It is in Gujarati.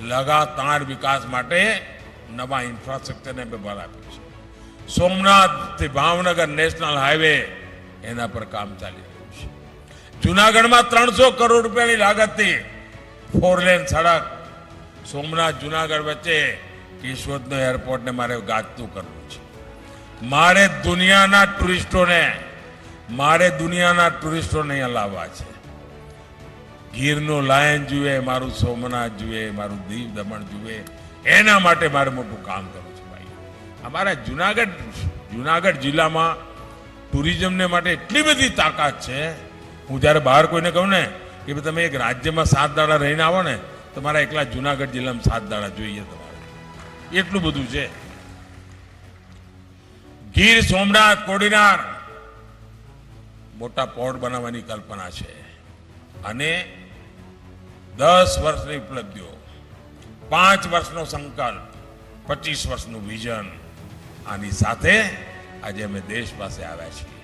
લગાતાર વિકાસ માટે નવા ઇન્ફ્રાસ્ટ્રક્ચરને બળ આપ્યું છે. સોમનાથથી ભાવનગર નેશનલ હાઈવે એના પર કામ ચાલી રહ્યું છે. જુનાગઢમાં ત્રણસો કરોડ રૂપિયાની લાગતથી ફોર લેન સડક, સોમનાથ, જુનાગઢ વચ્ચે કેશોદનો એરપોર્ટને મારે ગાજતું કરવું છે. મારે દુનિયાના ટુરિસ્ટોને મારે દુનિયાના ટુરિસ્ટોને અહીંયા લાવવા છે. ગીરનું લાયન જુએ, મારું સોમનાથ જુએ, મારું દીવ દમણ જુએ. એના માટે મારે મોટું કામ કરવું છે ભાઈ. અમારા જુનાગઢ જુનાગઢ જિલ્લામાં ટુરિઝમને માટે એટલી બધી તાકાત છે. હું જ્યારે બહાર કોઈને કહું ને કે ભાઈ તમે એક રાજ્યમાં સાત દાડા રહીને આવો ને તમારા એકલા જુનાગઢ જિલ્લામાં સાત દાડા જોઈએ તમારે. એટલું બધું છે. ગીર સોમનાથ, કોડીનાર મોટા પોર્ટ બનાવવાની કલ્પના છે. અને દસ વર્ષની ઉપલબ્ધિઓ, પાંચ વર્ષનો સંકલ્પ, પચીસ વર્ષનું વિઝન. આની સાથે આજે અમે દેશ પાસે આવ્યા છીએ.